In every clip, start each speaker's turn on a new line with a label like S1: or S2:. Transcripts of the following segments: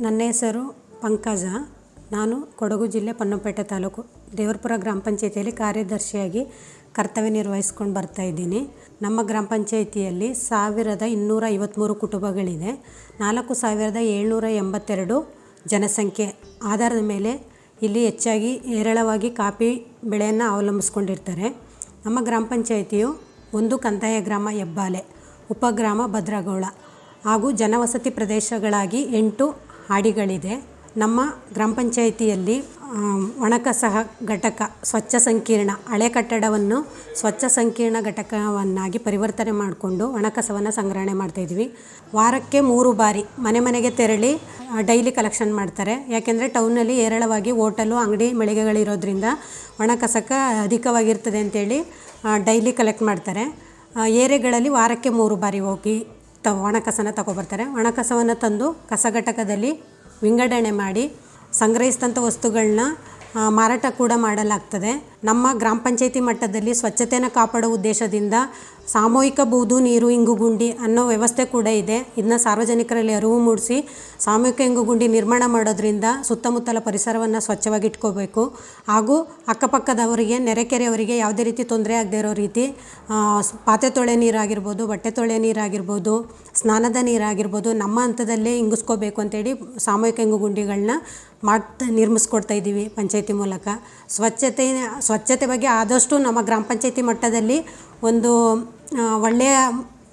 S1: ನನ್ನ ಹೆಸರು ಪಂಕಜ. ನಾನು ಕೊಡಗು ಜಿಲ್ಲೆ ಪನ್ನಪೇಟೆ ತಾಲೂಕು ದೇವರಪುರ ಗ್ರಾಮ ಪಂಚಾಯತಿಯಲ್ಲಿ ಕಾರ್ಯದರ್ಶಿಯಾಗಿ ಕರ್ತವ್ಯ ನಿರ್ವಹಿಸ್ಕೊಂಡು ಬರ್ತಾ ಇದ್ದೀನಿ. ನಮ್ಮ ಗ್ರಾಮ ಪಂಚಾಯತಿಯಲ್ಲಿ ಸಾವಿರದ ಇನ್ನೂರ ಐವತ್ತ್ಮೂರು ಕುಟುಂಬಗಳಿದೆ. ನಾಲ್ಕು ಸಾವಿರದ ಏಳ್ನೂರ ಎಂಬತ್ತೆರಡು ಜನಸಂಖ್ಯೆ. ಆಧಾರದ ಮೇಲೆ ಇಲ್ಲಿ ಹೆಚ್ಚಾಗಿ ಹೇರಳವಾಗಿ ಕಾಫಿ ಬೆಳೆಯನ್ನು ಅವಲಂಬಿಸ್ಕೊಂಡಿರ್ತಾರೆ. ನಮ್ಮ ಗ್ರಾಮ ಪಂಚಾಯತಿಯು ಒಂದು ಕಂದಾಯ ಗ್ರಾಮ ಹೆಬ್ಬಾಲೆ, ಉಪಗ್ರಾಮ ಭದ್ರಗೌಳ ಹಾಗೂ ಜನವಸತಿ ಪ್ರದೇಶಗಳಾಗಿ ಎಂಟು ಹಾಡಿಗಳಿದೆ. ನಮ್ಮ ಗ್ರಾಮ ಪಂಚಾಯಿತಿಯಲ್ಲಿ ಒಣಕಸ ಘಟಕ, ಸ್ವಚ್ಛ ಸಂಕೀರ್ಣ, ಹಳೆ ಕಟ್ಟಡವನ್ನು ಸ್ವಚ್ಛ ಸಂಕೀರ್ಣ ಘಟಕವನ್ನಾಗಿ ಪರಿವರ್ತನೆ ಮಾಡಿಕೊಂಡು ಒಣಕಸವನ್ನು ಸಂಗ್ರಹಣೆ ಮಾಡ್ತಾಯಿದ್ವಿ ವಾರಕ್ಕೆ ಮೂರು ಬಾರಿ ಮನೆ ಮನೆಗೆ ತೆರಳಿ ಡೈಲಿ ಕಲೆಕ್ಷನ್ ಮಾಡ್ತಾರೆ. ಯಾಕೆಂದರೆ ಟೌನಲ್ಲಿ ಹೇರಳವಾಗಿ ಹೋಟಲು, ಅಂಗಡಿ, ಮಳಿಗೆಗಳಿರೋದ್ರಿಂದ ಒಣಕಸಕ್ಕೆ ಅಧಿಕವಾಗಿರ್ತದೆ ಅಂತೇಳಿ ಡೈಲಿ ಕಲೆಕ್ಟ್ ಮಾಡ್ತಾರೆ. ಏರಿಯಾಗಳಲ್ಲಿ ವಾರಕ್ಕೆ ಮೂರು ಬಾರಿ ಹೋಗಿ ತ ಒಣ ಕಸನ ತಗೊಬರ್ತಾರೆ. ಒಣಕಸವನ್ನು ತಂದು ಕಸ ಘಟಕದಲ್ಲಿ ವಿಂಗಡಣೆ ಮಾಡಿ ಸಂಗ್ರಹಿಸಿದಂಥ ವಸ್ತುಗಳನ್ನ ಮಾರಾಟ ಕೂಡ ಮಾಡಲಾಗ್ತದೆ. ನಮ್ಮ ಗ್ರಾಮ ಪಂಚಾಯಿತಿ ಮಟ್ಟದಲ್ಲಿ ಸ್ವಚ್ಛತೆಯನ್ನು ಕಾಪಾಡೋ ಉದ್ದೇಶದಿಂದ ಸಾಮೂಹಿಕ ಬೂದು, ನೀರು, ಇಂಗುಗುಂಡಿ ಅನ್ನೋ ವ್ಯವಸ್ಥೆ ಕೂಡ ಇದೆ. ಇದನ್ನ ಸಾರ್ವಜನಿಕರಲ್ಲಿ ಅರಿವು ಮೂಡಿಸಿ ಸಾಮೂಹಿಕ ಇಂಗುಗುಂಡಿ ನಿರ್ಮಾಣ ಮಾಡೋದ್ರಿಂದ ಸುತ್ತಮುತ್ತಲ ಪರಿಸರವನ್ನು ಸ್ವಚ್ಛವಾಗಿ ಇಟ್ಕೋಬೇಕು. ಹಾಗೂ ಅಕ್ಕಪಕ್ಕದವರಿಗೆ, ನೆರೆಕೆರೆಯವರಿಗೆ ಯಾವುದೇ ರೀತಿ ತೊಂದರೆ ಆಗದೇ ಇರೋ ರೀತಿ ಪಾತ್ರೆ ತೊಳೆ ನೀರಾಗಿರ್ಬೋದು, ಬಟ್ಟೆ ತೊಳೆ ನೀರಾಗಿರ್ಬೋದು, ಸ್ನಾನದ ನೀರಾಗಿರ್ಬೋದು ನಮ್ಮ ಹಂತದಲ್ಲೇ ಇಂಗಿಸ್ಕೋಬೇಕು ಅಂತೇಳಿ ಸಾಮೂಹಿಕ ಇಂಗುಗುಂಡಿಗಳನ್ನ ಮಾಡ್ತಾ ನಿರ್ಮಿಸ್ಕೊಡ್ತಾ ಇದ್ದೀವಿ ಪಂಚಾಯತಿ ಮೂಲಕ. ಸ್ವಚ್ಛತೆ ಸ್ವಚ್ಛತೆ ಬಗ್ಗೆ ಆದಷ್ಟು ನಮ್ಮ ಗ್ರಾಮ ಪಂಚಾಯತಿ ಮಟ್ಟದಲ್ಲಿ ಒಂದು ಒಳ್ಳೆಯ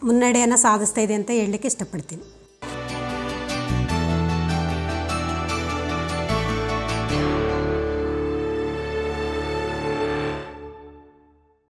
S1: ಮುನ್ನಡೆಯನ್ನು ಸಾಧಿಸ್ತಾ ಇದೆ ಅಂತ ಹೇಳಲಿಕ್ಕೆ ಇಷ್ಟಪಡ್ತೀನಿ.